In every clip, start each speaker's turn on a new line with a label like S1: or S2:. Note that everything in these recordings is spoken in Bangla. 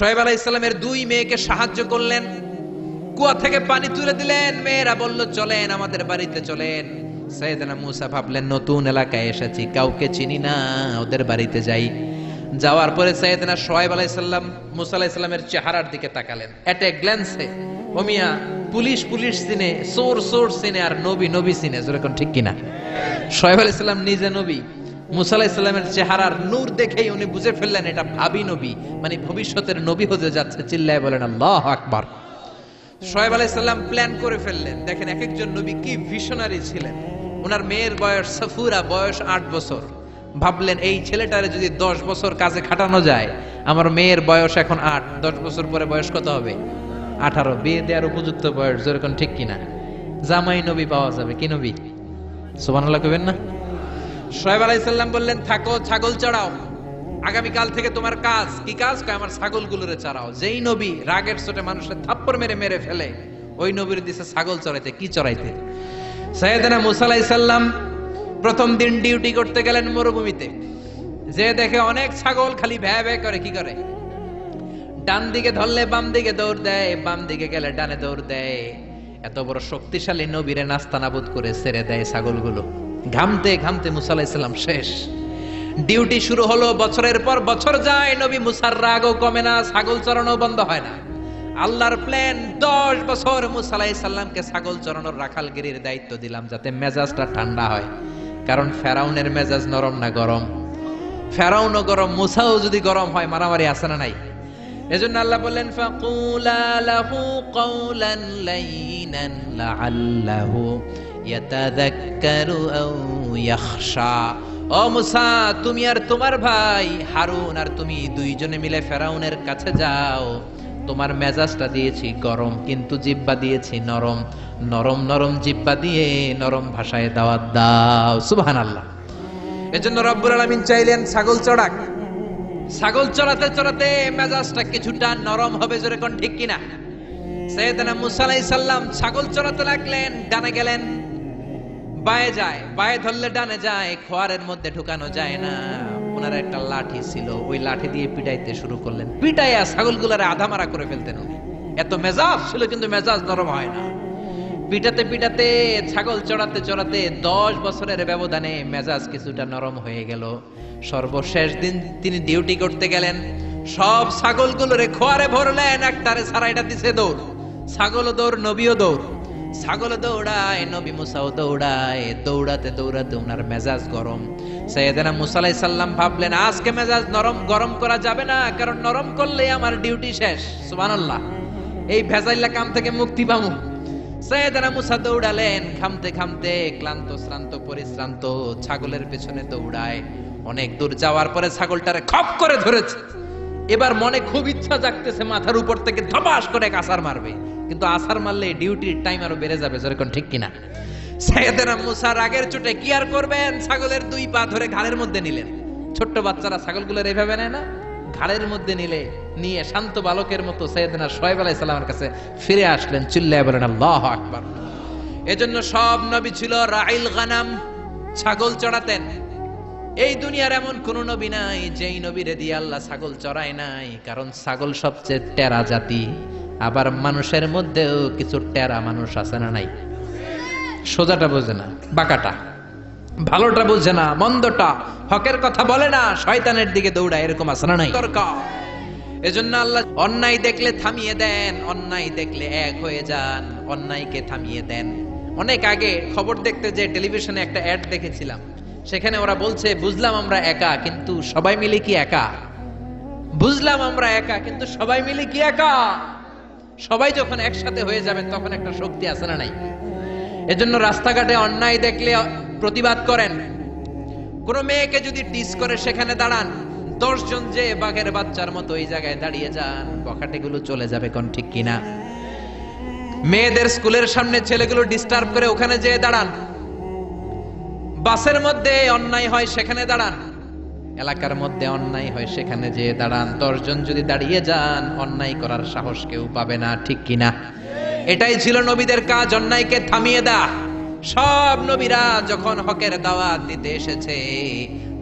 S1: শোয়েব আলাহ ইসলামের দুই মেয়েকে সাহায্য করলেন। কুয়া থেকে পানি তুলে দিলেন। মেয়েরা বলল, চলেন, আমাদের বাড়িতে চলেন। সৈয়দনা মুসা ভাবলেন, নতুন এলাকায় এসেছি, কাউকে চিনি না, ওদের বাড়িতে যাই। যাওয়ার পরে সৈয়দনা শোয়েব আলাইসাল্লাম মুসা আলাইসাল্লামের চেহারার দিকে তাকালেন। এট এ গ্ল্যান্সে ওমিয়া পুলিশ পুলিশ সিনে, সোর সোর সিনে, আর নবী নবী সিনে। যেরকম ঠিক কিনা? শোয়েব আলাইসাল্লাম নিজে নবী। মুসা আলাইসাল্লামের চেহারার নূর দেখেই উনি বুঝে ফেললেন, এটা ভাবি নবী মানে ভবিষ্যতের নবী হতে যাচ্ছে, চিল্লায় বলেন, আল্লাহ আকবার। শোয়েব আলাইসাল্লাম প্ল্যান করে ফেললেন, দেখেন এক একজন নবী কি ভিশনারি ছিলেন। ওনার মেয়ের বয়স সফুরা, বয়স আট বছর। ভাবলেন, এই ছেলেটারে যদি দশ বছর কাজে খাটানো যায়, আমার মেয়ের বয়স এখন আট, দশ বছর পরে বয়স কত হবে? আঠারো, বিয়ে দেওয়ার উপযুক্ত বয়স, যেরকম ঠিক কিনা। জামাই নবী পাওয়া যাবে, কি নবী? সুবহানাল্লাহ কইবেন না? শোয়েব আলাইসাল্লাম বললেন, থাকো, ছাগল চড়াও। আগামীকাল থেকে তোমার কাজ কি কাজ? আমার ছাগলগুলোরে চড়াও। যেই নবী রাগের চোটে মানুষের থাপ্পড় মেরে মেরে ফেলে, ওই নবীর দিছে ছাগল চড়াইতে, কি চড়াইতে? সৈয়দনা মুসা আলাইসাল্লাম প্রথম দিন ডিউটি করতে গেলেন মরুভূমিতে। যে দেখে অনেক ছাগল খালি ভ্যা ভ্যা করে, কি করে? ডান দিকে ধরলে বাম দিকে দৌড় দেয়, বাম দিকে গেলে ডানে দৌড় দেয়। এত বড় শক্তিশালী নবীরে নাস্তানাবুদ করে ছেড়ে দেয় ছাগলগুলো। ঘামতে ঘামতে মুসা আলাইসাল্লাম শেষ। ডিউটি শুরু হলো, বছরের পর বছর যায়, নবী মুসার রাগও কমে না, ছাগল চড়ানো বন্ধ হয় না। আল্লাহর প্ল্যান দশ বছর মুসা ছাগল চড়ানোর রাখালগিরির দায়িত্ব দিলাম যাতে মেজাজটা ঠান্ডা হয়। কারণ ফেরাউনের মেজাজ নরম না গরম? ফেরাউনও গরম, মুসাও যদি গরম হয়, মারামারি আছে না নাই? এজন্য আল্লাহ বললেন, ফাকুলা লাহু কাওলান লাইনান লাআল্লাহু তুমি আর তোমার ভাই হারুন আর তুমি দুইজনে মিলে ফেরাউনের কাছে যাও। তোমার মেজাজটা দিয়েছি গরম, কিন্তু জিব্বা দিয়েছি নরম। নরম নরম জিব্বা দিয়ে নরম ভাষায় দাওয়াত দাও। সুবহানাল্লাহ। এজন্য রব্বুল আলামিন চাইলেন ছাগল চড়াক। ছাগল চড়াতে চড়াতে মেজাজটা কিছুটা নরম হবে যেরকম ঠিক কিনা? সৈয়দনা মুসা আলাইহিস সালাম ছাগল চড়াতে লাগলেন, ডানে গেলেন। বায়ে যায়, বায়ে ধরলে ডানে যায়, খোয়ারের মধ্যে ঢুকানো যায় না। ওনার একটা লাঠি ছিল, ওই লাঠি দিয়ে পিটাইতে শুরু করলেন। পিটাইয়া ছাগলগুলারে আধামারা করে ফেলতেন উনি। এত মেজাজ ছিল, কিন্তু মেজাজ নরম হয় না। পিটাতে পিটাতে, ছাগল চড়াতে চড়াতে দশ বছরের ব্যবধানে মেজাজ কিছুটা নরম হয়ে গেল। সর্বশেষ দিন তিনি ডিউটি করতে গেলেন। সব ছাগলগুলোরে খোয়ারে ভরলেন, একটারে সারাইটা দিছে দৌড়। ছাগল দৌড়, নবীও দৌড়। ছাগল দৌড়ায়, নবী মুসাও দৌড়ায়, দৌড়াতে দৌড়াতে ওনার মেজাজ গরম। সৈয়দনা মুসা আলাইহিস সাল্লাম ভাবলেন, আজকে মেজাজ নরম গরম করা যাবে না, কারণ নরম করলে আমার ডিউটি শেষ। সুবহানাল্লাহ। এই ভেজাইলা কাম থেকে মুক্তি পামু সৈয়দনা মুসা দৌড়ালেন খামতে খামতে ক্লান্ত, শ্রান্ত, পরিশ্রান্ত ছাগলের পেছনে দৌড়ায়। অনেক দূর যাওয়ার পরে ছাগলটারে খপ করে ধরেছে। এবার মনে খুব ইচ্ছা জাগতেছে, মাথার উপর থেকে ধপাস করে এক আসার মারবে। কিন্তু আসার মারলে ডিউটির টাইম আরও বেড়ে যাবে যেরকম ঠিক কিনা? রাগের চোটে কি আর করবেন? ছাগলের দুই পা ধরে ঘাড়ের মধ্যে নিলেন। ছোট্ট বাচ্চারা ছাগলগুলোর নেয় না? ঘাড়ের মধ্যে নিলে নিয়ে শান্ত বালকের মতো সৈয়দনা সোহেব সাল্লামের কাছে ফিরে আসলেন বলেন, আল্লাহ এজন্য সব নবী ছিল রাইল গানাম, ছাগল চড়াতেন। এই দুনিয়ার এমন কোন নবী নাই যেই নবীরে দিয়ে আল্লাহ ছাগল চড়ায় নাই, কারণ ছাগল সবচেয়ে টেরা জাতি। আবার মানুষের মধ্যেও কিছু টেরা মানুষ আছে না নাই? সোজাটা বোঝে না, বাঁকাটা। ভালোটা বোঝে না, মন্দটা। হকের কথা বলে না, শয়তানের দিকে দৌড়ায়, এরকম আছে না নাই? এজন্য আল্লাহ অন্যায় দেখলে থামিয়ে দেন, অন্যায় দেখলে এক হয়ে যান, অন্যায়কে থামিয়ে দেন। অনেক আগে খবর দেখতে যে টেলিভিশনে একটা অ্যাড দেখেছিলাম, সেখানে ওরা বলছে, বুঝলাম আমরা একা, কিন্তু সবাই মিলে কি একা? বুঝলাম আমরা একা, কিন্তু সবাই মিলে কি একা? সবাই যখন একসাথে হয়ে যাবেন, তখন একটা শক্তি আছে না নাই? এজন্য রাস্তাঘাটে অন্যায় দেখলে প্রতিবাদ করেন। কোন মেয়েকে যদি টিস করে সেখানে দাঁড়ান, দশজন যে বাঘের বাচ্চার মতো এই জায়গায় দাঁড়িয়ে যান, বখাটেগুলো চলে যাবে কোন ঠিক কিনা? মেয়েদের স্কুলের সামনে ছেলেগুলো ডিস্টার্ব করে ওখানে যেয়ে দাঁড়ান। বাসের মধ্যে অন্যায় হয়, সেখানে দাঁড়ান। এলাকার মধ্যে অন্যায় হয়, সেখানে যে দাঁড়ান। দশজন যদি দাঁড়িয়ে যান, অন্যায় করার সাহস কেউ পাবে না, ঠিক কিনা? এটাই ছিল নবীদের কাজ, অন্যায়কে থামিয়ে দা সব নবীরা যখন হকের দাওয়াত দিতে এসেছে,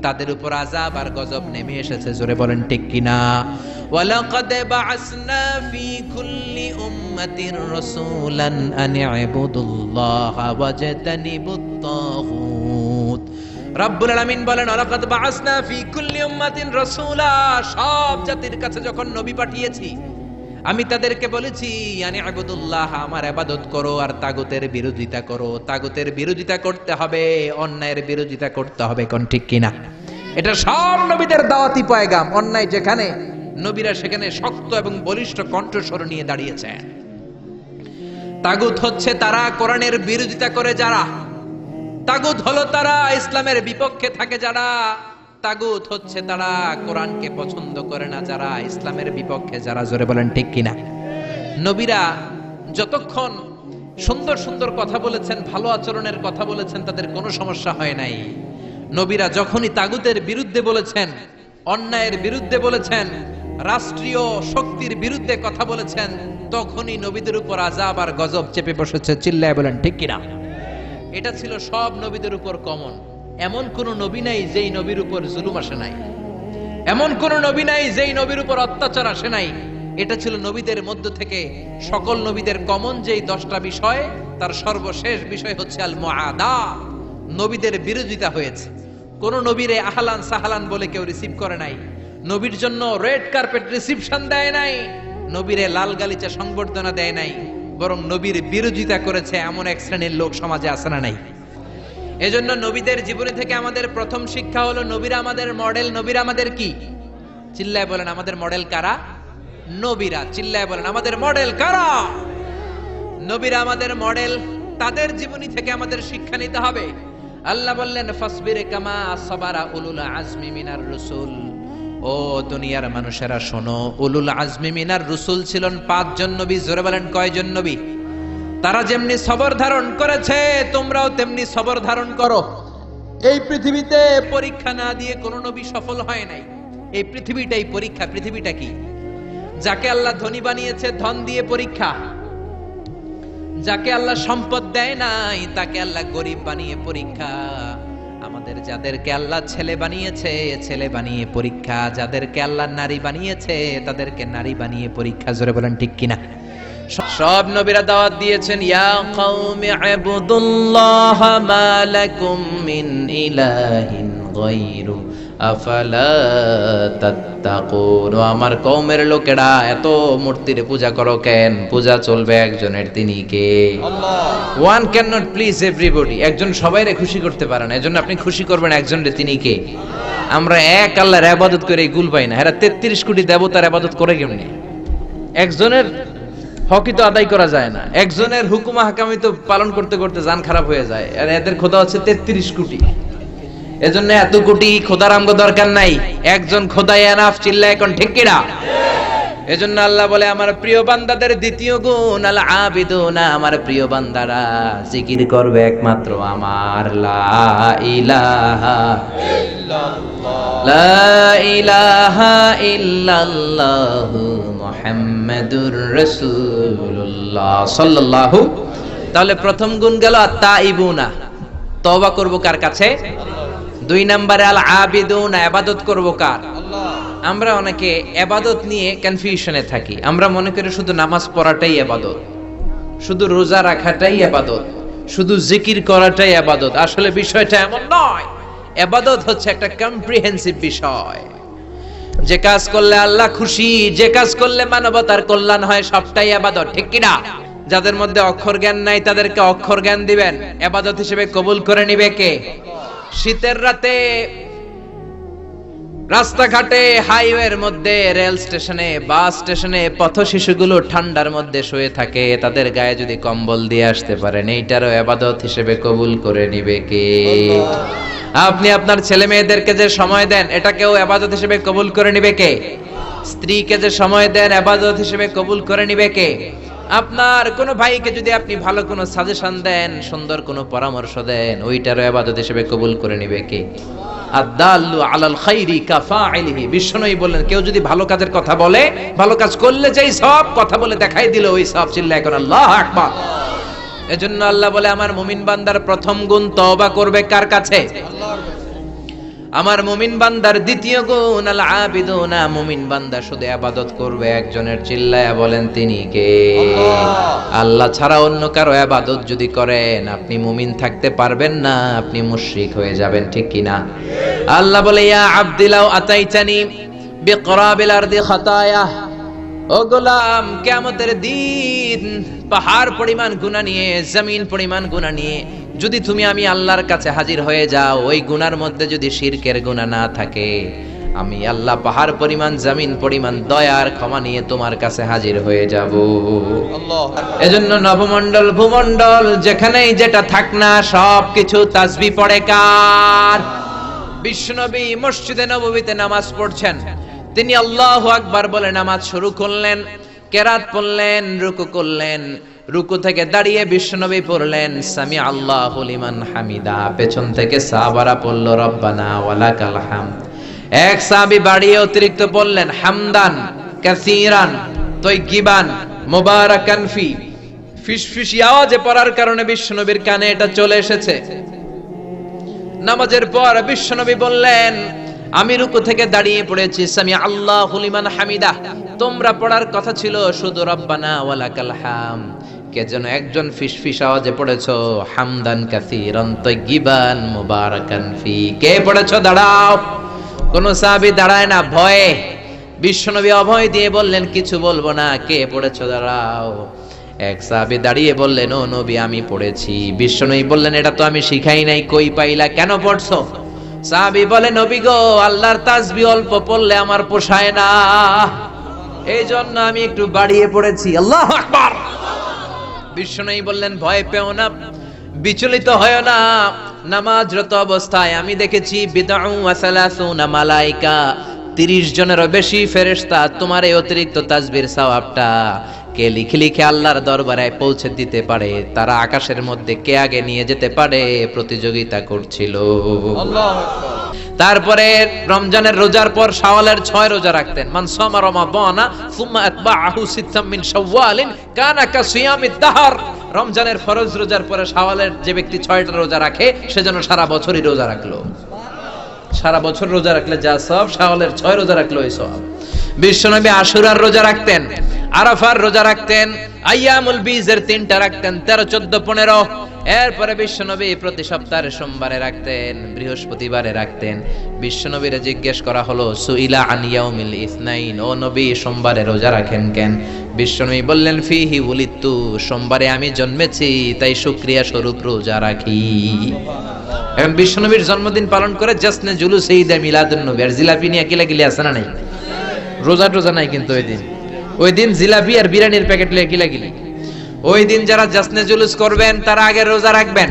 S1: তাদের উপর আজাব আর গজব নেমে এসেছে, জোরে বলেন ঠিক কিনা? ওয়ালাকাদ বাআসনা ফি কুল্লি উম্মাতির রাসূলান আন ইবুদুল্লাহ ওয়াজতানিবুত তাগুত। রব্বুল আলামিন বলেন ওয়ালাকাদ বাআসনা ফি কুল্লি উম্মাতিন রাসূলা। সব জাতির কাছে যখন নবী পাঠিয়েছি, আমি তাদেরকে বলেছি আনি আবুদুল্লাহ, আমার ইবাদত করো আর তাগুতের বিরোধিতা করো। তাগুতের বিরোধিতা করতে হবে, অন্যায়ের বিরোধিতা করতে হবে। কোন ঠিক কিনা? এটা সব নবীদের দাওয়াতি পয়গাম। অন্যায় যেখানে, নবীরা সেখানে শক্ত এবং বলিষ্ঠ কণ্ঠস্বর নিয়ে দাঁড়িয়েছে তাগুত হচ্ছে তারা কোরআনের বিরোধিতা করে যারা তাগুত হলো তারা ইসলামের বিপক্ষে থাকে যারা। তাগুত হচ্ছে তারা কোরআনকে পছন্দ করে না, যারা ইসলামের বিপক্ষে, যারা জোরে বলেন ঠিক কিনা? নবীরা যতক্ষণ সুন্দর সুন্দর কথা বলেছেন, ভালো আচরণের কথা বলেছেন, তাদের কোনো সমস্যা হয় নাই। নবীরা যখনই তাগুতের বিরুদ্ধে বলেছেন, অন্যায়ের বিরুদ্ধে বলেছেন, রাষ্ট্রীয় শক্তির বিরুদ্ধে কথা বলেছেন, তখনই নবীদের উপর আজাব আর গজব চেপে বসেছে। চিল্লায় বলেন ঠিক কিনা? এটা ছিল সব নবীদের উপর কমন। এমন কোন নবী নাই যেই নবীর উপর জুলুম আসে নাই। এমন কোন নবী নাই যেই নবীর উপর অত্যাচার আসে নাই। এটা ছিল নবীদের মধ্য থেকে সকল নবীদের কমন যেই দশটা বিষয়, তার সর্বশেষ বিষয় হচ্ছে আল মহাদা নবীদের বিরোধিতা হয়েছে। কোন নবীরে আহলান সাহালান বলে কেউ রিসিভ করে নাই। নবীর জন্য রেড কার্পেট রিসিপশন দেয় নাই। নবীরে লাল গালিচা সংবর্ধনা দেয় নাই। বরং নবীর বিরোধিতা করেছে এমন এক শ্রেণির লোক সমাজে আছে না নাই? এজন্য নবীদের জীবনী থেকে আমাদের প্রথম শিক্ষা হলো, নবীরা আমাদের মডেল নবীরা আমাদের কি? চিল্লায় বলেন, আমাদের মডেল কারা? নবীরা। চিল্লায় বলেন, আমাদের মডেল কারা? নবীরা আমাদের মডেল তাদের জীবনী থেকে আমাদের শিক্ষা নিতে হবে। আল্লাহ বললেন, ফাসবিরে কামা সাবারা উলুল আজমি মিনার রসুল। ও দুনিয়ার মানুষেরা শোনো, উলুল আজমি মিনার রসুল ছিলেন পাঁচজন নবী, জোরে বলেন কয়জন নবী? তারা যেমনি সবর ধারণ করেছে, তোমরাও তেমনি সবর ধারণ করো। এই পৃথিবীতে পরীক্ষা না দিয়ে কোন নবী সফল হয় নাই। এই পৃথিবীটাই পরীক্ষা, পৃথিবীটা কি? যাকে আল্লাহ ধনী বানিয়েছে, ধন দিয়ে পরীক্ষা। যাকে আল্লাহ সম্পদ দেয় নাই, তাকে আল্লাহ গরিব বানিয়ে পরীক্ষা। যাদেরকে আল্লাহ ছেলে বানিয়েছে ছেলে বানিয়ে পরীক্ষা। যাদেরকে আল্লাহ নারী বানিয়েছে, তাদেরকে নারী বানিয়ে পরীক্ষা, জোরে বলেন ঠিক কিনা? সব নবীরা দাওয়াত দিয়েছেন, ইয়া কওমি আবুদুল্লাহ মা লাকুম মিন ইলাহিন গায়রু। ও আমার কওমের লোকেরা এত মূর্তির পূজা করো কেন? পূজা চলবে একজনের তিনি কে? One can not please everybody একজন সবাইরে খুশি করতে পারে না এজন্য আপনি খুশি করবেন একজনের তিনি কে? আমরা এক আল্লাহর আবাদত করে এই গুল পাই না। এরা তেত্রিশ কোটি দেবতার আবাদত করে কেমনি? একজনের হকি তো আদায় করা যায় না। একজনের হুকুমা হাকামি তো পালন করতে করতে জান খারাপ হয়ে যায়। আর এদের খোদা হচ্ছে তেত্রিশ কোটি। এজন্য এত কোটি খোদার আমগো দরকার নাই। একজন খোদাই এনাফ চিল্লা এখন ঠিক কিনা? এজন্য আল্লাহ বলে, আমার প্রিয় বান্দাদের দ্বিতীয় গুণ, আল আবিদুনা, আমার প্রিয় বান্দারা, জিকির করবে একমাত্র আমার। লা ইলাহা লা ইলাহা ইল্লাল্লাহু মুহাম্মাদুর রাসূলুল্লাহ সাল্লাল্লাহু তাহলে প্রথম গুণ গেল তাইবুনা তওবা করব কার কাছে? দুই নম্বরে আল আবিদুন আবাদত করব কার? আমরা অনেকে আবাদত নিয়ে কনফিউশনে থাকি। আমরা মনে করি শুধু নামাজ পড়াটাই আবাদত শুধু রোজা রাখাটাই আবাদত শুধু জিকির করাটাই আবাদত। আসলে বিষয়টা এমন নয় আবাদত হচ্ছে একটা কম্প্রিহেন্সিভ বিষয়। যে কাজ করলে আল্লাহ খুশি যে কাজ করলে মানবতার কল্যাণ হয় সবটাই আবাদত ঠিক কিনা যাদের মধ্যে অক্ষর জ্ঞান নাই তাদেরকে অক্ষর জ্ঞান দিবেন। আবাদত হিসেবে কবুল করে নিবে কে? শীতের রাতে রাস্তাঘাটে, হাইওয়ের মধ্যে, রেল স্টেশনে, বাস স্টেশনে পথ শিশুগুলো ঠান্ডার মধ্যে শুয়ে থাকে। তাদের গায়ে যদি কম্বল দিয়ে আসতে পারেন, এইটারও আবাদত হিসেবে কবুল করে নিবে কে? আপনি আপনার ছেলে মেয়েদেরকে যে সময় দেন, এটাকেও আবাদত হিসেবে কবুল করে নিবে কে? স্ত্রীকে যে সময় দেন, আবাদত হিসেবে কবুল করে নিবে কে? আপনার কোনো ভাইকে যদি আপনি ভালো কোনো সাজেশন দেন, সুন্দর কোনো পরামর্শ দেন, ওইটারও আবাদত হিসেবে কবুল করে নিবে কে? আদাল্লু আলাল খাইরি কাফাইলিহি। বিশ্বনবী বললেন, কেউ যদি ভালো কাজের কথা বলে, ভালো কাজ করলে যেই সব কথা বলে দেখাই দিল, ওই সব চিল্লা এখন আল্লাহ আকবার। এজন্য আল্লাহ বলে, আমার মুমিন বান্দার প্রথম গুণ তওবা করবে কার কাছে? আমার মুমিন বান্দার দ্বিতীয় গুণ আল আবিদুনা। মুমিন বান্দা শুধু আবাদত করবে একজনের চিল্লায়া বলেন তিনি কে? আল্লাহ। ছাড়া অন্য কারও আবাদত যদি করেন আপনি মুমিন থাকতে পারবেন না আপনি মুশরিক হয়ে যাবেন ঠিক কি না? আল্লাহ বলে ইয়া আব্দিলাও আতাইতানি বিকরাবিল আরদি খাতায়া। ও গোলাম কেমতের দিন পাহাড় পরিমাণ গুণা নিয়ে, জমিন পরিমাণ গুণা নিয়ে যদি তুমি আমি আল্লাহর কাছে হাজির হয়ে যাও, ওই গুনার মধ্যে যদি শিরকের গুণা না থাকে, আমি আল্লাহ পাহাড় পরিমাণ, জমিন পরিমাণ, দয়ার ক্ষমা নিয়ে তোমার কাছে হাজির হয়ে যাব। এজন্য নবমণ্ডল, ভূমণ্ডল, যেখানেই যেটা থাক না সব কিছু তাসবি পড়ে কার? বিশ্বনবী মসজিদে নববীতে নামাজ পড়ছেন। তিনি আল্লাহ আকবার বলে নামাজ শুরু করলেন, কেরাত পড়লেন, রুকু করলেন, রুকু থেকে দাঁড়িয়ে বিশ্বনবী পড়লেন সামি আল্লাহ লিমান হামিদা, পেছন থেকে সাহাবারা পড়ল, রব্বানা ওয়ালাকাল হাম এক সাহাবী বাড়িয়ে অতিরিক্ত পড়লেন, হামদান, কাসীরান তৈগিবান মুবারাকান ফি। ফিসফিসি আওয়াজে পড়ার কারণে বিশ্বনবীর কানে এটা চলে এসেছে। নামাজের পর বিশ্বনবী বললেন আমি রুকু থেকে দাঁড়িয়ে পড়েছি। সামি আল্লাহ হুলিমান হামিদা। তোমরা পড়ার কথা ছিল, শুধু রব্বানা ওয়ালাকাল হাম। কে যেন একজন ফিসফিস আওয়াজে পড়েছো, হামদান কাসীরান তাইয়িবান মুবারাকান ফি। কে পড়েছো? দাঁড়াও। কোন সাহাবী দাঁড়ায় না, ভয়ে। বিশ্বনবী অভয় দিয়ে বললেন, কিছু বলব না, কে পড়েছো? দাঁড়াও। এক সাহাবী দাঁড়িয়ে বললেন, ও নবী, আমি পড়েছি। বিশ্বনবী বললেন, এটা তো আমি শিখাই নাই, কই পাইলা? কেন পড়ছো? সাহাবী বলে, নবী গো, আল্লাহর তাসবি অল্প পড়লে আমার পোষায় না। এই জন্য আমি একটু বাড়িয়ে পড়েছি। আল্লাহ আকবার। বিশ্বনবী বললেন, ভয় পেও না, বিচলিত হয় না। নামাজরত অবস্থায় আমি দেখেছি বিদাউ ওয়াসালাসুনা মালাইকা, তিরিশ জনেরও বেশি ফেরেশতা তোমার এই অতিরিক্ত তাসবির সওয়াবটা। কে লিখে লিখে আল্লাহর দরবারে পৌঁছে দিতে পারে। তারা আকাশের মধ্যে কে আগে নিয়ে যেতে পারে প্রতিযোগিতা করছিল। তারপরে রমজানের রোজার পর শাওয়ালের ছয় রোজা রাখতেন। মান সামা রমাদানা সুম্মা আতবাআহু সিত্তাম মিন শাওয়ালিন কানা কা দাহর। রমজানের ফরজ রোজার পরে শাওয়ালের যে ব্যক্তি ছয়টা রোজা রাখে, সে যেন সারা বছরই রোজা রাখল। সারা বছর রোজা রাখলে যা সব, শাওয়ালের ছয় রোজা রাখল এই সব। বিশ্বনবী আশুরার রোজা রাখতেন, আরাফার রোজা রাখতেন আইয়ামুল বীজের তিনটা রাখতেন, তেরো, চোদ্দ, পনেরো। এরপরে বিশ্বনবী প্রতি সপ্তাহে সোমবারে রাখতেন, বৃহস্পতিবারে রাখতেন। বিশ্বনবীরে জিজ্ঞেস করা হলো, সুইলা আনিয়াউমিল ইসনাইন, ও নবী সোমবারে রোজা রাখেন কেন? বিশ্বনবী বললেন, ফিহি উলিত্তু, সোমবারে আমি জন্মেছি, তাই শুক্রিয়া স্বরূপ রোজা রাখি। এবং বিশ্বনবীর জন্মদিন পালন করে, জাসনে জুলুস ঈদে মিলাদুন নবী। আর জিলাপি নিয়ে কিলাকিলি আছে না নাই? রোজা টোজা নাই কিন্তু ওই দিন। ওই দিন জিলাপি আর বিরিয়ানির প্যাকেট লিয়ে কিলাকিলি ওই দিন যারা জাসনে জুলুস করবেন, তারা আগে রোজা রাখবেন।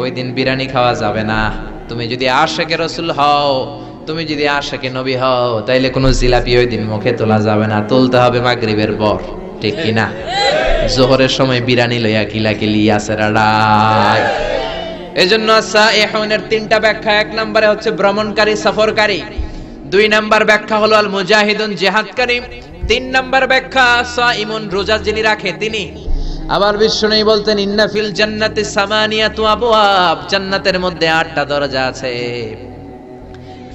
S1: ওই দিন বিরিয়ানি খাওয়া যাবে না। তুমি যদি আশেকে রসুল হও, তুমি যদি আশেকে নবী হও, তাইলে কোনো জিলাপি ওই দিন মুখে তোলা যাবে না। তুলতে হবে মাগরিবের পর, ঠিক কি না? জোহরের সময় বিরিয়ানি লইয়া কিলাকিলি আছে রাড়াই এজন্য সাইহুনের তিনটা ব্যাখ্যা, এক নম্বরে হচ্ছে ভ্রমণকারী, সফরকারী। দুই নাম্বার ব্যাখ্যা হলো আল মুজাহিদুন জিহাদকারী তিন নাম্বার ব্যাখ্যা সাইমুন রোজা যিনি রাখে তিনি। আবার বিষ্ণু বলতেন, ইন্না ফিল জান্নাতি সামানিয়াতু আবওয়াব। জান্নাতের মধ্যে আটটা দরজা আছে।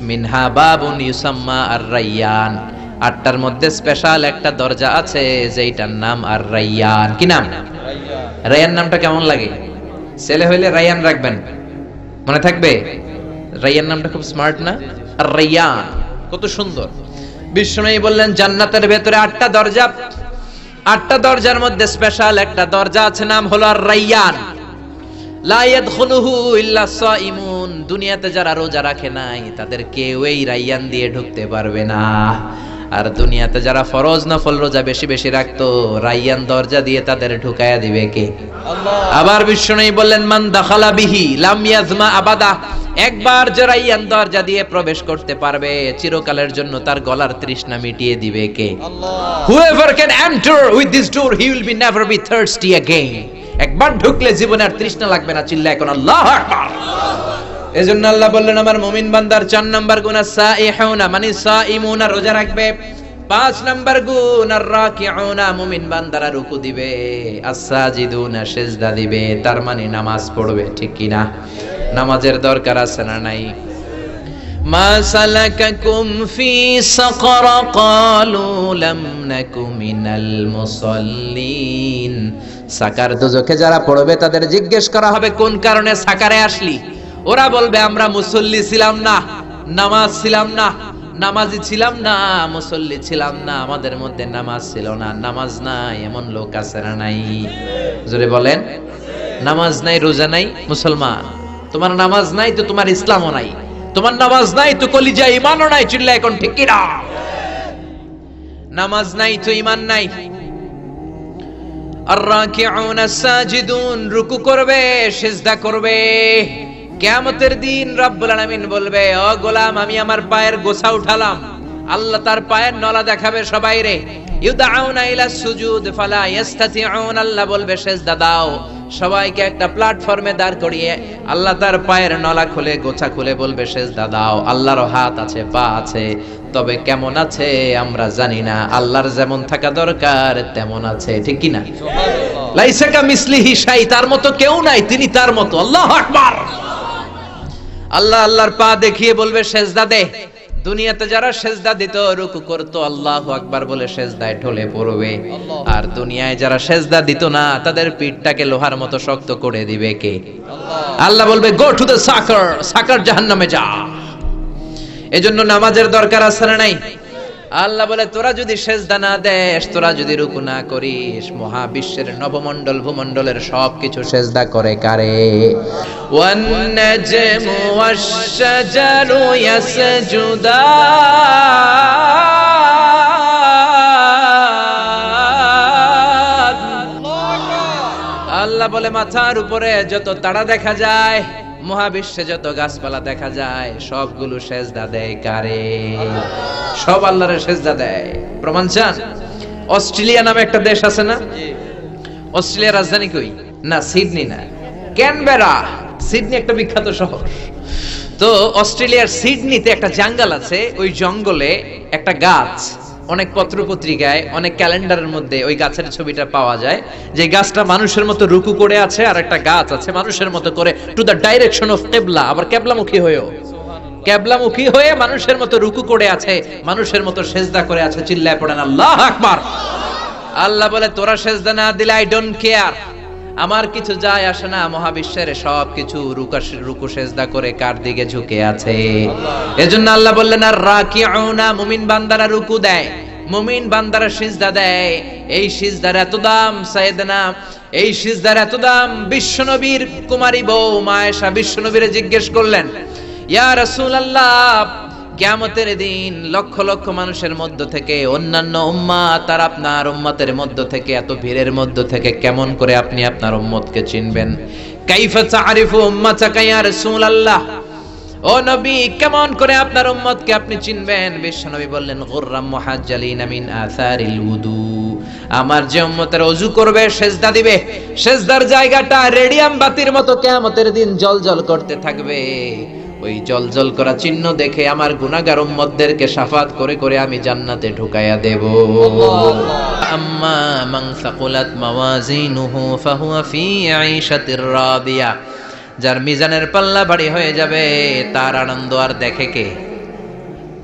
S1: মিনহা বাবুন ইউসাম্মা আর রাইয়ান আটটার মধ্যে স্পেশাল একটা দরজা আছে, যেইটার নাম আর রাইয়ান কি নাম? রাইয়ান নামটা কেমন লাগে? ছেলে হইলে রাইয়ান রাখবেন। মনে থাকবে? রাইয়ান নামটা খুব স্মার্ট না? আর রাইয়ান কত সুন্দর। বিষ্ণুই বললেন জান্নাতের ভেতরে আটটা দরজা। আটটা দরজার মধ্যে স্পেশাল একটা দরজা আছে নাম হলো আর রাইয়ান দুনিয়াতে যারা রোজা রাখে নাই তাদের কেউ এই রাইয়ান দিয়ে ঢুকতে পারবে না। আর দুনিয়াতে যারা ফরজ নফল রোজা বেশি বেশি রাখতো রাইয়ান দরজা দিয়ে তাদের ঢুকায়া দিবে কে? আবার বিষ্ণু বললেন মান দাখালা বিহি লাম ইয়াজমা আবাদা। একবার যে রাইয়ান দরজা দিয়ে প্রবেশ করতে পারবে চিরকালের জন্য তার গলার তৃষ্ণা মিটিয়ে দিবে কে? whoever can enter with this door he will be never be thirsty again. একবার ঢুকলে জীবনে আর তৃষ্ণা লাগবে না চিল্লা এখন আল্লাহ আকবার। এজন্য আল্লাহ বললেন আমার মুমিন বান্দার চার নাম্বার গুণ সাইহুনা মানে সাইমুনা রোজা রাখবে। পাঁচ নাম্বার গুণ, আর রাকিউনা মুমিন বান্দারা রুকু দিবে আসাজিদুনা সেজদা দিবে, তার মানে নামাজ পড়বে, ঠিক কি না? নামাজের দরকার আছে না নাই? মা সালাকাকুম ফি সাকর ক্বালু লাম নাকু মিনাল মুসাল্লিন। সাকার দুজকে যারা পড়বে, তাদের জিজ্ঞেস করা হবে, কোন কারণে সাকারে আসলি? ওরা বলবে, আমরা মুসল্লি ছিলাম না, নামাজ ছিলাম না নামাজি ছিলাম না, মুসল্লি ছিলাম না, আমাদের মধ্যে নামাজ ছিল না, নামাজ নাই, এমন লোক আছে না নাই। জোরে বলেন, নামাজ নাই, রোজা নাই, মুসলমান। তোমার নামাজ নাই তো তোমার ইসলামও নাই। তোমার নামাজ নাই তো কলিজা ইমানও নাই চিল্লা এখন ঠিক কিনা নামাজ নাই তো ইমান নাই। আর রাকিউন সাজিদুন, রুকু করবে, সিজদা করবে। কিয়ামতের দিন রব্বুল আলামিন বলবে ও গোলাম আমি আমার পায়ের গোছা উঠালাম। আল্লাহ তার পায়ের নলা দেখাবে সবাই রে। ইউদাউনা ইলা সুজুদ ফালা ইস্তাতিউন আল্লাহ বলবে সিজদা দাও। সবাইকে একটা প্ল্যাটফর্মে দাঁড় করিয়ে আল্লাহ তার পায়ের নলা খুলে গোছা খুলে বলবে সেজদা দাও। আল্লাহর হাত আছে পা আছে তবে কেমন আছে আমরা জানি না। আল্লাহর যেমন থাকা দরকার তেমন আছে। ঠিক কি না লাইসাকা মিসলিহি শাই তার মতো কেউ নাই তিনি তার মতো। আল্লাহ আকবার। আল্লাহ আল্লাহর পা দেখিয়ে বলবে, সেজদা দে। দুনিয়াতে যারা সেজদা দিত, রুকু করতো, আল্লাহ আকবার বলে সেজদায় ঢলে পড়বে। আর দুনিয়ায় যারা সেজদা দিত না, তাদের পিঠটাকে লোহার মতো শক্ত করে দিবে কে? আল্লাহ বলবে গো টু দ্য সাকার সাকার জাহান্নামে যা। এজন্য নামাজের দরকার আছে না নাই? আল্লাহ বলে, তোরা যদি সেজদা না দেশ তোরা যদি রুকু না করিস, মহাবিশ্বের নবমণ্ডল ভূমন্ডলের সব কিছু সেজদা করে কারে? আল্লাহ বলে, মাথার উপরে যত তারা দেখা যায় মহাবিশ্বে যত গাছপালা দেখা যায়, সবগুলো সেজদা দেয় কারে? সব আল্লাহরে সেজদা দেয়। প্রমাণ চান? অস্ট্রেলিয়া নামে একটা দেশ আছে না? অস্ট্রেলিয়ার রাজধানী কই? না, সিডনি না। ক্যানবেরা, সিডনি একটা বিখ্যাত শহর। তো অস্ট্রেলিয়ার সিডনিতে একটা জঙ্গল আছে, ওই জঙ্গলে একটা গাছ। অনেক পত্র পত্রিকায় অনেক ক্যালেন্ডারের মধ্যে ওই গাছের ছবিটা পাওয়া যায়। যে গাছটা মানুষের মতো রুকু করে আছে, আর একটা গাছ আছে মানুষের মতো করে টু দ্য ডাইরেকশন অফ কেবলা আবার কেবলামুখী হয়েও। কেবলামুখী হয়ে মানুষের মতো রুকু করে আছে, মানুষের মতো সেজদা করে আছে, চিল্লায় পড়েন আল্লাহ আকবার। আল্লাহ বলে, তোরা সেজদা না দিলে আই ডোন্ট কেয়ার আমার কিছু যায় আসে না, মহাবিশ্বের সব কিছু রুকু সেজদা করে কার দিকে ঝুঁকে আছে? এজন্য আল্লাহ বললেন, আর রাকিউনা, মুমিন বান্দারা রুকু দেয়, মুমিন বান্দারা সিজদা দেয়। এই সিজদার এত দাম, সাইয়েদনা, এই সিজদার এত দাম, বিশ্বনবীর কুমারী বউ মায়েশা বিশ্বনবীরে জিজ্ঞেস করলেন, ইয়া রাসূলুল্লাহ কিয়ামতের দিন লক্ষ লক্ষ মানুষের মধ্য থেকে, অন্যান্য উম্মাত আর আপনার উম্মতের মধ্য থেকে, এত ভিড়ের মধ্য থেকে কেমন করে আপনি আপনার উম্মতকে চিনবেন? কাইফা তারিফু উম্মাতাকা ইয়া রাসূলুল্লাহ? ও নবী, কেমন করে আপনার উম্মতকে আপনি চিনবেন? বিশ্বনবী বললেন, গুররাম মুহাজ্জালিন মিন আসারিল উদু। আমার যে উম্মতের অজু করবে, সেজদা দিবে। সেজদার জায়গাটা রেডিয়াম বাতির মতো কিয়ামতের দিন জলজল করতে থাকবে। ওই জলজল করা চিহ্ন দেখে আমার গুনাহগার উম্মতদেরকে সাফাত করে করে আমি জান্নাতে ঢুকাইয়া দেব। আম্মা মান সাকুলাত মাওয়াজিনুহু ফাহুয়া ফি আইশাতির রাদিয়া যার মিজানের পাল্লা ভারী হয়ে যাবে, তার আনন্দ আর দেখে কে?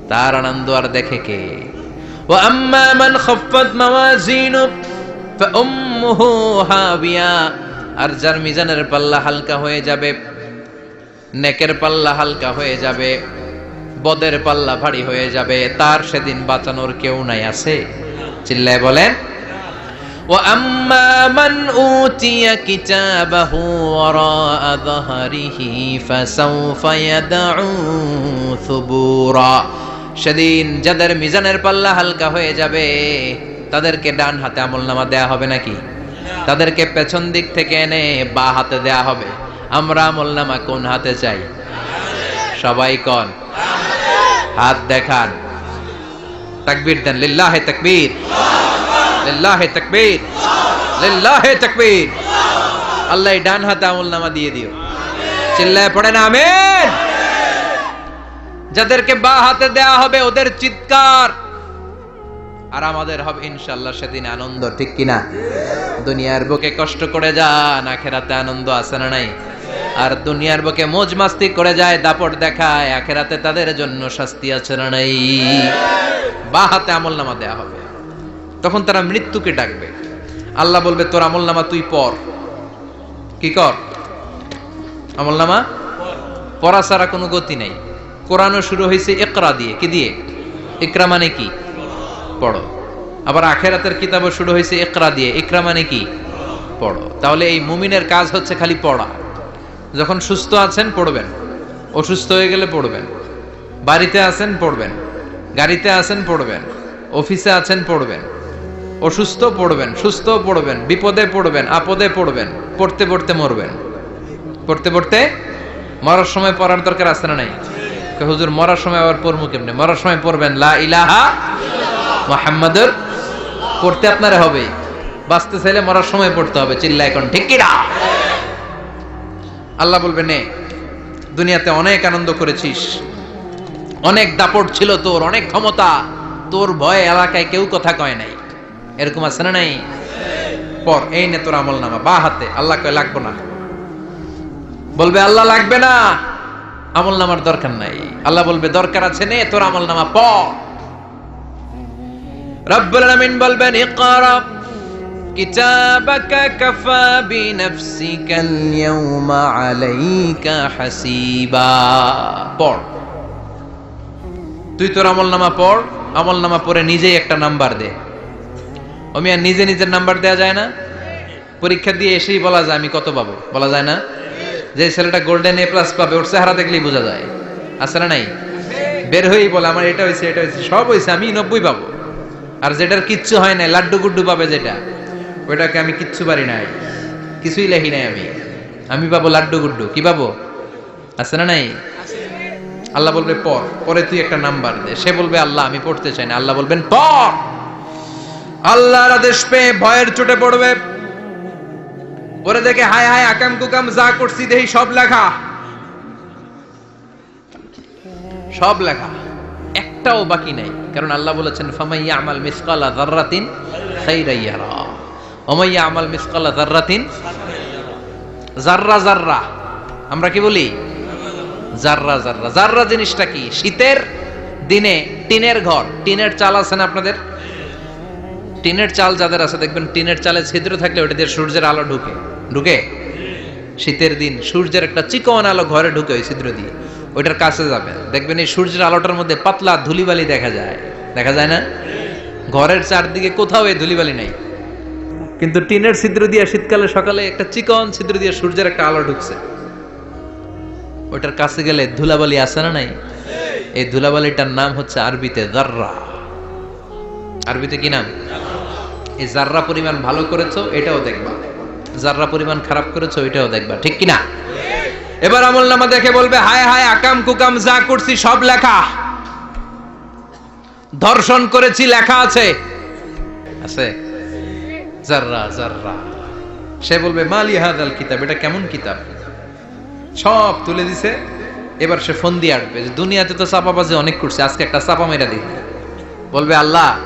S1: তার আনন্দ আর দেখে কে? ও আম্মা মান খাফফাত মাওয়াজিনু ফাউম্মুহু হাবিয়া। আর যার মিজানের পাল্লা হালকা হয়ে যাবে নেকের পাল্লা হালকা হয়ে যাবে বদের পাল্লা ভারী হয়ে যাবে তার সেদিন বাঁচানোর কেউ নাই আছে চিল্লায় বলেন وأما من أوتي كتابه وراء ظهره فسوف يدعو ثبورا সেদিন যাদের মিজানের পাল্লা হালকা হয়ে যাবে তাদেরকে ডান হাতে আমল নামা দেয়া হবে নাকি তাদেরকে পেছন দিক থেকে এনে বা হাতে দেয়া হবে আমরা আমল নামা কোন হাতে চাই? সবাই কন? হাত দেখান। তাকবীর দেন, লিল্লাহে তাকবীর। লিল্লাহে তাকবীর। লিল্লাহে তাকবীর। আল্লাহ ডান হাতে আমল নামা দিয়ে দিও। চিল্লায় পড়ে না আমেন। যাদেরকে বা হাতে দেয়া হবে ওদের চিৎকার। আর আমাদের হবে ইনশাল্লাহ সেদিন আনন্দ, ঠিক কিনা? দুনিয়ার বুকে কষ্ট করে যান, আখেরাতে আনন্দ আছে না নাই? আর দুনিয়ার বুকে মোজ মাস্তি করে যায়, দাপট দেখায়, আখেরাতে তাদের জন্য শাস্তি আছে না নাই? বা হাতে আমল নামা দেয়া হবে। তখন তারা মৃত্যুকে ডাকবে। আল্লাহ বলবে, তোর আমল নামা তুই পর কি কর? আমল নামা পড়া ছাড়া কোনো গতি নেই। কোরআনও শুরু হয়েছে একরা দিয়ে। কি দিয়ে? একরা মানে কি? পড়ো। আবার আখেরাতের কিতাবও শুরু হয়েছে একরা দিয়ে। একরা মানে কি? পড়ো। তাহলে এই মুমিনের কাজ হচ্ছে খালি পড়া। যখন সুস্থ আছেন, পড়বেন। অসুস্থ হয়ে গেলে পড়বেন। বাড়িতে আছেন, পড়বেন। গাড়িতে আছেন, পড়বেন। অফিসে আছেন, পড়বেন। অসুস্থ, পড়বেন। সুস্থ, পড়বেন। বিপদে পড়বেন, আপদে পড়বেন। পড়তে পড়তে মরবেন। পড়তে পড়তে মরার সময় পড়ার দরকার আছে না নাই? হুজুর, মরার সময় আবার পড়ব কেমনে? মরার সময় পড়বেন, লা ইলাহা মোহাম্মদুর পড়তে আপনারা হবে। বাঁচতে চাইলে মরার সময় পড়তে হবে চিল্লা এখন ঠিক কিনা? আল্লাহ বলবে, নে, দুনিয়াতে অনেক আনন্দ করেছিস। অনেক দাপট ছিল তোর, অনেক ক্ষমতা। তোর ভয়ে এলাকায় কেউ কথা কয় নাই। এরকম আছে না নাই? পর, এই নে তোর আমল নামা বা হাতে, আল্লাহ কয়, লাগবো না। বলবে, আল্লাহ লাগবে না। আমল নামার দরকার নাই। আল্লাহ বলবে, দরকার আছে, নে তোর আমল নামা প রব্বুল আলামিন বলবেন, ইকরা কিতাবাকা কাফা বিনফসিকা আল-ইয়াওমা আলাইকা হাসিবা পড়। তুই তোর আমল নামা পড় আমল নামা পড়ে নিজেই একটা নাম্বার দে। আর নিজে নিজের নাম্বার দেয়া যায় না। পরীক্ষা দিয়ে এসেই বলা যায় আমি কত পাবো, বলা যায় না? যে ছেলেটা গোল্ডেন এ প্লাস পাবে, ওর চেহারা দেখলেই বোঝা যায়। আছে না নাই? বের হয়েই বলে, আমার এটা হয়েছে এটা হয়েছে। সব হয়েছে, আমি নব্বই পাবো। আর যেটার কিচ্ছু হয় নাই লাড্ডু গুড্ডু পাবে যেটা। ওইটাকে আমি কিচ্ছু পারি নাই। কিছুই লেখি নাই আমি। আমি পাবো লাড্ডু গুড্ডু। কি পাবো? আছে না নাই? আল্লাহ বলবে পর পরে তুই একটা নাম্বার দে। সে বলবে, আল্লাহ, আমি পড়তে চাই না। আল্লাহ বলবেন পর আল্লাহর আদেশ পেয়ে ভয়ের চোটে পড়বে। পরে দেখে, হায় হায়, আকাম কুকাম যা করছি দেহি সব লেখা। সব লেখা। একটাও বাকি নাই। কারণ আল্লাহ বলেছেন ফামাইয়া আমাল মিসকালা যাররাতিন খাইরা ওমাইয়া আমাল মিসকালা যাররাতিন? জাররা জাররা আমরা কি বলি? জাররা জাররা জাররা জিনিসটা কি? শীতের দিনে টিনের ঘর। টিনের চাল আছে না আপনাদের? টিনের চাল যাদের আছে, দেখবেন টিনের চালে ছিদ্র থাকলে ওটা দিয়ে সূর্যের আলো ঢুকে। ঢুকে? শীতের দিন সূর্যের একটা চিকন আলো ঘরে ঢুকে ওই ছিদ্র দিয়ে। ওইটার কাছে যাবেন দেখবেন এই সূর্যের আলোটার মধ্যে পাতলা ধুলিবালি দেখা যায়। দেখা যায় না? ঘরের চারদিকে কোথাও এই ধুলিবালি নাই। কিন্তু টিনের ছিদ্র দিয়ে শীতকালে সকালে একটা চিকন ছিদ্র দিয়ে সূর্যের একটা আলো ঢুকছে। ওটার কাছে গেলে ধুলাবালি আছে না নাই? এই ধুলাবালিটার নাম হচ্ছে আরবিতে জাররা। আরবিতে কি নাম? এই জাররা পরিমাণ ভালো করেছ, এটাও দেখবা। জাররা পরিমাণ খারাপ করেছ, এটাও দেখবা। ঠিক কি না এবার আমল নামা দেখে বলবে, হায় হায়, আকাম কুকাম যা করছি সব লেখা। ধর্ষণ করেছি, লেখা আছে। আছে? জাররা জাররা। সে বলবে, মালি হাদাল কিতাব, এটা কেমন কিতাব? সব তুলে দিছে। এবার সে ফোন দিয়ে আসবে যে, দুনিয়াতে তো চাপাবাজি অনেক করছে, আজকে একটা চাপা মেরা দিই। বলবে, আল্লাহ,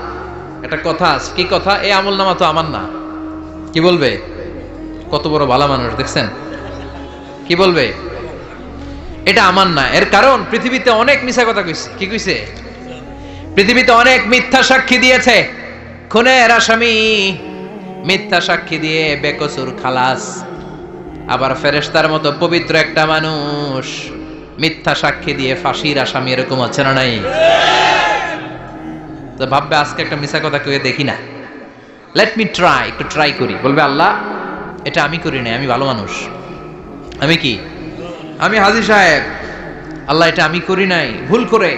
S1: একটা কথা আছে। কি কথা? এই আমল নামা তো আমার না। কি বলবে? কত বড় ভালো মানুষ, দেখছেন? কি বলবে? এটা আমার না। এর কারণ, পৃথিবীতে অনেক মিছা কথা কইছে। কি কইছে? পৃথিবীতে অনেক মিথ্যা সাক্ষী দিয়েছে। খুনের আসামি মিথ্যা সাক্ষী দিয়ে বেকসুর খালাস। আবার ফেরেশতার মতো পবিত্র একটা মানুষ মিথ্যা সাক্ষী দিয়ে ফাঁসির আসামি এরকম আছে না নাই? তো ভাববে, আজকে একটা মিছা কথা কেউ দেখি না। লেট মি ট্রাই একটু ট্রাই করি। বলবে, আল্লাহ, এটা আমি করি নাই, আমি ভালো মানুষ। আমি কি? আমি হাজি সাহেব। আল্লাহ, এটা আমি করি নাই। ভুল করে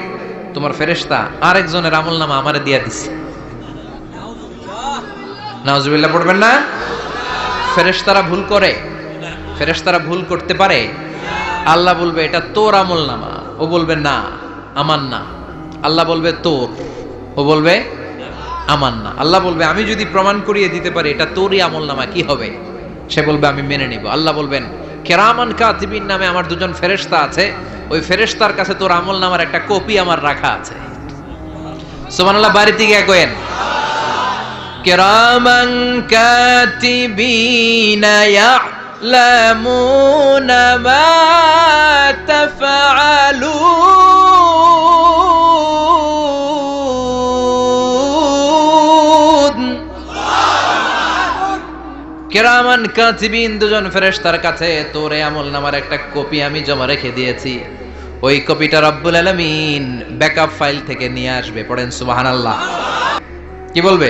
S1: তোমার ফেরেশতা আরেকজনের আমল নামা আমারে দিয়া দিছে। নাউজুবিল্লাহ, পড়বেন না? ফেরেশতারা ভুল করে। ফেরেশতারা ভুল করতে পারে। আল্লাহ বলবে, এটা তোর আমল নামা। ও বলবে, না, আমার না। আল্লাহ বলবে, তোর। ও বলবে, আমার না। আল্লাহ বলবে, আমি যদি প্রমাণ করিয়ে দিতে পারি, এটা তোরই আমল নামা, কি হবে? সে বলবে, আমি মেনে নিব। আল্লাহ বলবেন, কেরামান কাতিবিন নামে আমার দুজন ফেরেশতা আছে। ওই ফেরেশতার কাছে তোর আমল নামার একটা কপি আমার রাখা আছে। সুবহানাল্লাহ বাড়িতে গিয়ে কয়েন কেরামান কাতিবিনা يعلمون ما تفعلون কেরামান কাতিবিন দুজন ফেরেশতার কাছে তোর এই আমল নামার একটা কপি আমি জমা রেখে দিয়েছি ওই কপিটা রব্বুল আলামিন ব্যাকআপ ফাইল থেকে নিয়ে আসবে পড়েন সুবহানাল্লাহ কি বলবে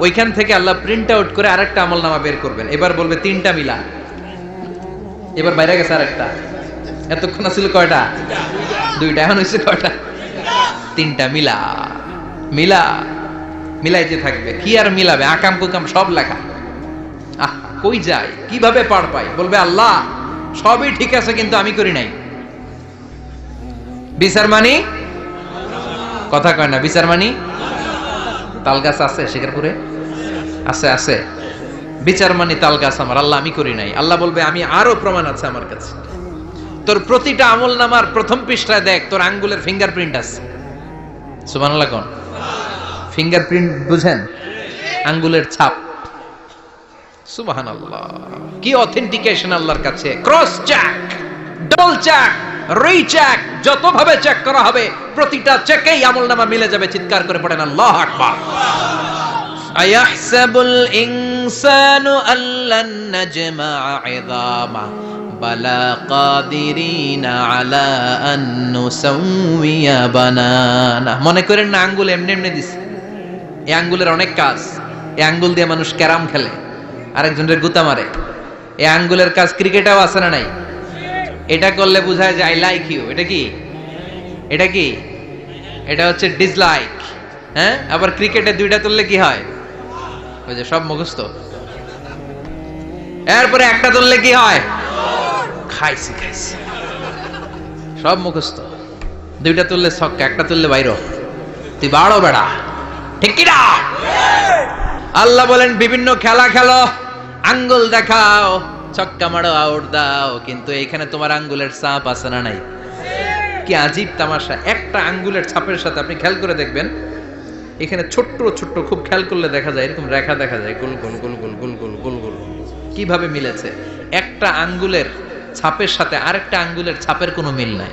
S1: ওইখান থেকে আল্লাহ প্রিন্ট আউট করে আরেকটা আমল নামা বের করবেন। এবার বলবে তিনটা মিলা। এবার বাইরে গেছে আরেকটা। এতক্ষণ ছিল কয়টা? দুইটা, এখন হয়েছে কয়টা? তিনটা, মিলা। মিলা। মিলাইতে থাকবে। কি আর মিলাবে? আকাম কুকাম সব লেখা। আহ, কই যায়? কীভাবে পার পাই? বলবে, আল্লাহ, সবই ঠিক আছে, কিন্তু আমি করি নাই। বিচার মানি? কথা কয় না, বিচার মানি? তাল গাছ আছে শিকারপুরে? আছে আছে। বিচার মানে তাল গাছ আমার, আল্লাহ আমি করি নাই। আল্লাহ বলবে, আমি আরও প্রমাণ আছে আমার কাছে। তোর প্রতিটা আমল নামার প্রথম পৃষ্ঠায় দেখ, তোর আঙ্গুলের ফিঙ্গারপ্রিন্ট আছে। সুবহানাল্লাহ কোন? ফিঙ্গারপ্রিন্ট বুঝেন? আঙ্গুলের ছাপ। সুবহানাল্লাহ। কি অথেন্টিকেশন আল্লাহর কাছে? Cross check double check recheck যত ভাবে চেক করা হবে, প্রতিটা চেকেই আমল নামা মিলে যাবে, চিৎকার করে পড়েন, আল্লাহ আকবার। আয়াহসাবুল ইনসানু আল্লান নাজমা'a 'idama বালা কাদিরিনা আলা আন নুসাউইয়া বানানা। মনে করেন না, আঙ্গুল এমনি এমনি দিছে। এই আঙ্গুলের অনেক কাজ। এই আঙ্গুল দিয়ে মানুষ ক্যারাম খেলে। আরেকজনের গুতা মারে। এই আঙ্গুলের কাজ ক্রিকেটেও আছে না নাই? এটা করলে বোঝায় যে আই লাইক ইউ এটা কি? এটা কি? এটা হচ্ছে ডিসলাইক হ্যাঁ? আবার ক্রিকেটে দুইটা তুললে কি হয়? ওই যে সব মুখস্থ। এরপরে একটা তুললে কি হয়? খাইছি খাইছি। সব মুখস্থ। দুইটা তুললে ছক্কা একটা তুললে বাইর। তুই বাড়ো বেড়া। ঠিক কি না আল্লাহ বলেন বিভিন্ন খেলা খেলো আঙ্গুল দেখাও। ছক্কা মারো, আউট দাও, কিন্তু এখানে তোমার আঙ্গুলের চাপ আছে না নাই? কি আজীব তামাশা। একটা আঙ্গুলের ছাপের সাথে আপনি খেয়াল করে দেখবেন, এখানে ছোট্ট ছোট্ট খুব খেয়াল করলে দেখা যায়, এরকম রেখা দেখা যায়, গোল গোল গোল গোল গোল গোল গোল গোল। কীভাবে মিলেছে? একটা আঙ্গুলের ছাপের সাথে আরেকটা আঙ্গুলের ছাপের কোনো মিল নাই।